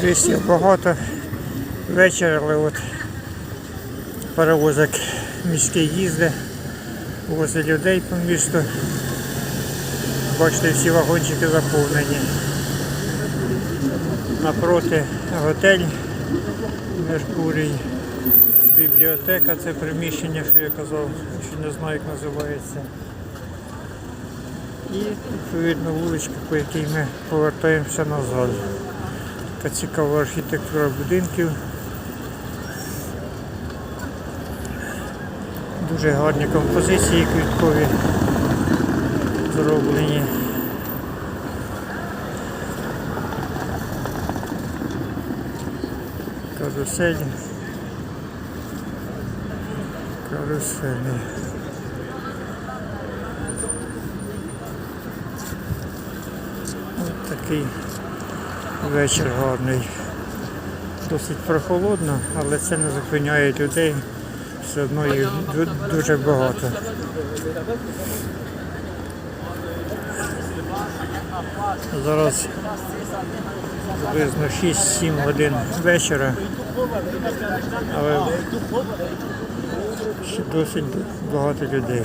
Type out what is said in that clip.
Туристів багато. Але от перевозок міський їздить, возить людей по місту. Бачите, всі вагончики заповнені. Напроти готель Меркурій. Бібліотека це приміщення, що я казав, що не знаю, як називається. І відповідно вуличка, по якій ми повертаємося назад. Така цікава архітектура будинків. Дуже гарні композиції квіткові зроблені. Каруселі. Каруселі. Ось такий вечір гарний. Досить прохолодно, але це не зупиняє людей. Все одно їх дуже багато. Зараз приблизно 6-7 годин вечора. Але ще досить багато людей.